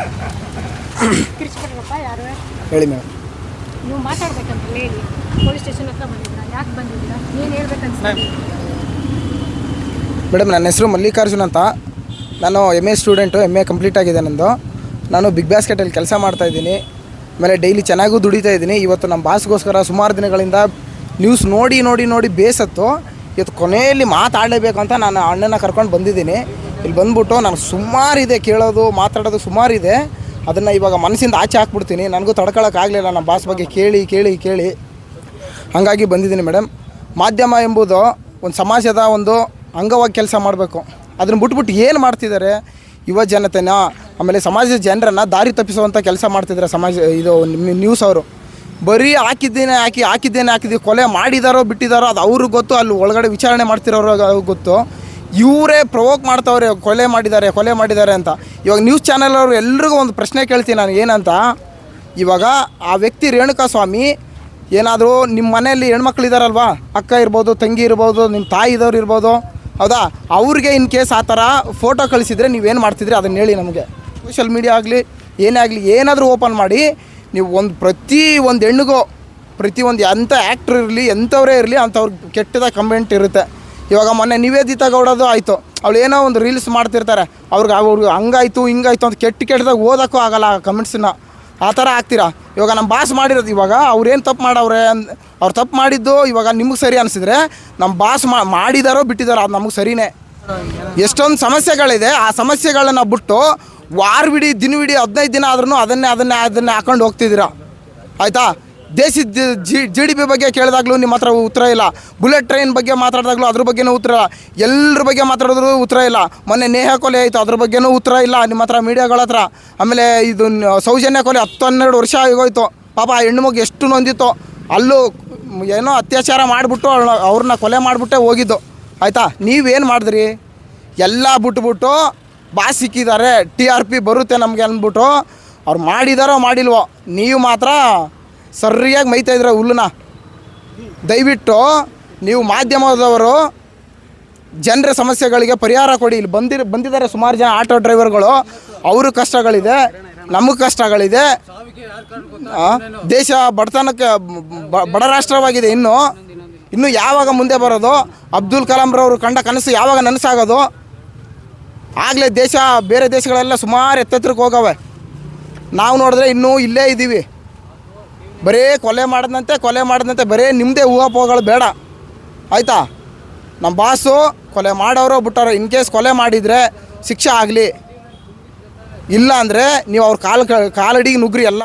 ಬನ್ನಿ. ಯಾರು? ಹೇಳಿ ಮೇಡಮ್. ನೀವು ಮಾತಾಡ್ಬೇಕಂತ ಹೇಳಿ ಪೊಲೀಸ್ ಸ್ಟೇಷನ್ ಹತ್ರ ಬಂದಿದ್ದೀರಾ? ಯಾಕೆ ಬಂದಿದ್ದೀರಾ? ಏನು ಹೇಳ್ಬೇಕಂತ ಮೇಡಮ್ ನನ್ನ ಹೆಸರು ಮಲ್ಲಿಕಾರ್ಜುನ್ ಅಂತ. ನಾನು M A student M A complete ಆಗಿದೆ ನಂದು. ನಾನು ಬಿಗ್ ಬ್ಯಾಸ್ಕೆಟಲ್ಲಿ ಕೆಲಸ ಮಾಡ್ತಾ ಇದ್ದೀನಿ. ಆಮೇಲೆ ಡೈಲಿ ಚೆನ್ನಾಗೂ ದುಡಿತಾ ಇದ್ದೀನಿ. ಇವತ್ತು ನಮ್ಮ ಬಾಸ್ಗೋಸ್ಕರ ಸುಮಾರು ದಿನಗಳಿಂದ ನ್ಯೂಸ್ ನೋಡಿ ನೋಡಿ ನೋಡಿ ಬೇಸತ್ತು. ಇವತ್ತು ಕೊನೆಯಲ್ಲಿ ಮಾತಾಡಲೇಬೇಕು ಅಂತ ನಾನು ಅಣ್ಣನ ಕರ್ಕೊಂಡು ಬಂದಿದ್ದೀನಿ. ಇಲ್ಲಿ ಬಂದ್ಬಿಟ್ಟು ನಾನು ಸುಮಾರಿದೆ ಕೇಳೋದು, ಮಾತಾಡೋದು ಸುಮಾರಿದೆ ಅದನ್ನು ಇವಾಗ ಮನಸ್ಸಿಂದ ಆಚೆ ಹಾಕ್ಬಿಡ್ತೀನಿ. ನನಗೂ ತಡ್ಕೊಳಕ್ಕಾಗಲಿಲ್ಲ ನಮ್ಮ ಬಾಸ್ ಬಗ್ಗೆ ಕೇಳಿ ಕೇಳಿ ಕೇಳಿ. ಹಾಗಾಗಿ ಬಂದಿದ್ದೀನಿ ಮೇಡಮ್ ಮಾಧ್ಯಮ ಎಂಬುದು ಒಂದು ಸಮಾಜದ ಒಂದು ಅಂಗವಾಗಿ ಕೆಲಸ ಮಾಡಬೇಕು. ಅದನ್ನು ಬಿಟ್ಬಿಟ್ಟು ಏನು ಮಾಡ್ತಿದ್ದಾರೆ? ಯುವ ಜನತೆನ? ಆಮೇಲೆ ಸಮಾಜದ ಜನರನ್ನು ದಾರಿ ತಪ್ಪಿಸುವಂಥ ಕೆಲಸ ಮಾಡ್ತಿದ್ದಾರೆ ಸಮಾಜ, ಇದು ನ್ಯೂಸ್ ಅವರು. ಬರೀ ಹಾಕಿದ್ದೇನೆ, ಹಾಕಿ, ಹಾಕಿದ್ದೇನೆ, ಹಾಕಿದ್ದೀವಿ. ಕೊಲೆ ಮಾಡಿದಾರೋ, ಬಿಟ್ಟಿದಾರೋ, ಅದು ಅವ್ರಿಗೆ ಗೊತ್ತು. ಅಲ್ಲಿ ಒಳಗಡೆ ವಿಚಾರಣೆ ಮಾಡ್ತಿರೋರು ಗೊತ್ತು. ಇವರೇ ಪ್ರವೋಕ್ ಮಾಡ್ತಾವ್ರೆ, ಕೊಲೆ ಮಾಡಿದ್ದಾರೆ ಕೊಲೆ ಮಾಡಿದ್ದಾರೆ ಅಂತ. ಇವಾಗ ನ್ಯೂಸ್ ಚಾನೆಲ್ ಅವರು ಎಲ್ರಿಗೂ ಒಂದು ಪ್ರಶ್ನೆ ಕೇಳ್ತೀನಿ ನಾನು, ಏನಂತ? ಇವಾಗ ಆ ವ್ಯಕ್ತಿ ರೇಣುಕಾ ಸ್ವಾಮಿ ಏನಾದರೂ ನಿಮ್ಮ ಮನೆಯಲ್ಲಿ ಹೆಣ್ಮಕ್ಳು ಇದ್ದಾರಲ್ವಾ ಅಕ್ಕ ಇರ್ಬೋದು, ತಂಗಿ ಇರ್ಬೋದು ನಿಮ್ಮ ತಾಯಿ ಇದ್ದವ್ರು ಇರ್ಬೋದು, ಹೌದಾ? ಅವ್ರಿಗೆ ಇನ್ ಕೇಸ್ ಆ ಥರ ಫೋಟೋ ಕಳಿಸಿದರೆ ನೀವೇನು ಮಾಡ್ತಿದ್ರಿ? ಅದನ್ನು ಹೇಳಿ ನಮಗೆ. ಸೋಷಿಯಲ್ ಮೀಡಿಯಾ ಆಗಲಿ, ಏನೇ ಆಗಲಿ, ಏನಾದರೂ ಓಪನ್ ಮಾಡಿ, ನೀವು ಒಂದು ಪ್ರತಿ ಒಂದು ಹೆಣ್ಣಿಗೂ ಪ್ರತಿಯೊಂದು ಎಂಥ ಆ್ಯಕ್ಟ್ರ್ ಇರಲಿ ಎಂಥವರೇ ಇರಲಿ ಅಂಥವ್ರಿಗೆ ಕೆಟ್ಟದ ಕಮೆಂಟ್ ಇರುತ್ತೆ. ಇವಾಗ ಮೊನ್ನೆ ನಿವೇದಿತಾ ಗೌಡದು ಆಯಿತು. ಅವಳು ಏನೋ ಒಂದು ರೀಲ್ಸ್ ಮಾಡ್ತಿರ್ತಾರೆ. ಅವ್ರಿಗೆ ಅವ್ರಿಗೆ ಹಂಗಾಯ್ತು, ಹಿಂಗಾಯ್ತು ಅಂತ ಕೆಟ್ಟ ಕೆಟ್ಟದಾಗ ಓದೋಕ್ಕೂ ಆಗಲ್ಲ ಆ ಕಮೆಂಟ್ಸನ್ನ. ಆ ಥರ ಆಗ್ತೀರಾ? ಇವಾಗ ನಮ್ಮ ಬಾಸ್ ಮಾಡಿರೋದು ಇವಾಗ ಅವ್ರೇನು ತಪ್ಪು ಮಾಡವ್ರೆ ಅವ್ರು ತಪ್ಪು ಮಾಡಿದ್ದು ಇವಾಗ ನಿಮಗೆ ಸರಿ ಅನಿಸಿದ್ರೆ ನಮ್ಮ ಬಾಸ್ ಮಾಡಿದಾರೋ ಬಿಟ್ಟಿದಾರೋ ಅದು ನಮಗೆ ಸರಿನೇ. ಎಷ್ಟೊಂದು ಸಮಸ್ಯೆಗಳಿದೆ, ಆ ಸಮಸ್ಯೆಗಳನ್ನ ಬಿಟ್ಟು ವಾರವಿಡೀ ದಿನವಿಡೀ ಹದಿನೈದು ದಿನ ಆದ್ರೂ ಅದನ್ನೇ ಅದನ್ನೇ ಅದನ್ನೇ ಹಾಕೊಂಡು ಹೋಗ್ತಿದ್ದೀರಾ? ಆಯಿತಾ? ದೇಶದ ಜಿ ಡಿ ಪಿ ಬಗ್ಗೆ ಕೇಳಿದಾಗಲೂ ನಿಮ್ಮ ಹತ್ರ ಉತ್ತರ ಇಲ್ಲ. ಬುಲೆಟ್ ಟ್ರೈನ್ ಬಗ್ಗೆ ಮಾತಾಡಿದಾಗಲೂ ಅದ್ರ ಬಗ್ಗೆನೂ ಉತ್ತರ ಇಲ್ಲ. ಎಲ್ಲರ ಬಗ್ಗೆ ಮಾತಾಡಿದ್ರು ಉತ್ತರ ಇಲ್ಲ. ಮೊನ್ನೆ ನೇಹ ಕೊಲೆ ಆಯಿತು, ಅದ್ರ ಬಗ್ಗೆನೂ ಉತ್ತರ ಇಲ್ಲ. ನಿಮ್ಮ ಹತ್ರ ಮೀಡಿಯಾಗಳ ಹತ್ರ. ಆಮೇಲೆ ಇದು ಸೌಜನ್ಯ ಕೊಲೆ ಹತ್ತು ಹನ್ನೆರಡು ವರ್ಷ ಆಗೋಯ್ತು. ಪಾಪ ಆ ಹೆಣ್ಣು ಮಗು ಎಷ್ಟು ನೊಂದಿತ್ತು. ಅಲ್ಲೂ ಏನೋ ಅತ್ಯಾಚಾರ ಮಾಡಿಬಿಟ್ಟು ಅವ್ರನ್ನ ಕೊಲೆ ಮಾಡಿಬಿಟ್ಟೆ ಹೋಗಿದ್ದು. ಆಯಿತಾ? ನೀವೇನು ಮಾಡಿದ್ರಿ? ಎಲ್ಲ ಬಿಟ್ಬಿಟ್ಟು ಬಾಸ್ ಸಿಕ್ಕಿದ್ದಾರೆ. ಟಿ ಆರ್ ಪಿ ಬರುತ್ತೆ ನಮಗೆ ಅಂದ್ಬಿಟ್ಟು. ಅವ್ರು ಮಾಡಿದಾರೋ ಮಾಡಿಲ್ವೋ? ನೀವು ಮಾತ್ರ ಸರಿಯಾಗಿ ಮೈತಾ ಇದ್ರೆ ಹುಲ್ಲನ್ನ ದಯವಿಟ್ಟು ನೀವು ಮಾಧ್ಯಮದವರು ಜನರ ಸಮಸ್ಯೆಗಳಿಗೆ ಪರಿಹಾರ ಕೊಡಿ. ಇಲ್ಲಿ ಬಂದಿರ ಬಂದಿದ್ದಾರೆ ಸುಮಾರು ಜನ ಆಟೋ ಡ್ರೈವರ್ಗಳು. ಅವರು ಕಷ್ಟಗಳಿದೆ, ನಮಗೆ ಕಷ್ಟಗಳಿದೆ. ದೇಶ ಬಡತನಕ್ಕೆ ಬಡ ರಾಷ್ಟ್ರವಾಗಿದೆ ಇನ್ನು. ಇನ್ನು ಯಾವಾಗ ಮುಂದೆ ಬರೋದು? ಅಬ್ದುಲ್ ಕಲಾಂರವರು ಕಂಡ ಕನಸು ಯಾವಾಗ ನನಸಾಗೋದು? ಆಗಲೇ ದೇಶ, ಬೇರೆ ದೇಶಗಳೆಲ್ಲ ಸುಮಾರು ಎತ್ತೆತ್ತರಕ್ಕೆ ಹೋಗವೆ. ನಾವು ನೋಡಿದ್ರೆ ಇನ್ನೂ ಇಲ್ಲೇ ಇದ್ದೀವಿ. ಬರೀ ಕೊಲೆ ಮಾಡಿದಂತೆ ಕೊಲೆ ಮಾಡಿದಂತೆ ಬರೀ ನಿಮ್ಮದೇ ಊಹಾಪೋಹಗಳು ಬೇಡ. ಆಯಿತಾ? ನಮ್ಮ ಬಾಸು ಕೊಲೆ ಮಾಡೋರು ಬಿಟ್ಟವರು ಇನ್ ಕೇಸ್ ಕೊಲೆ ಮಾಡಿದರೆ ಶಿಕ್ಷೆ ಆಗಲಿ. ಇಲ್ಲ ಅಂದರೆ ನೀವು ಅವ್ರ ಕಾಲು ಕಾಲಡಿಗೆ ನುಗ್ರಿ ಎಲ್ಲ.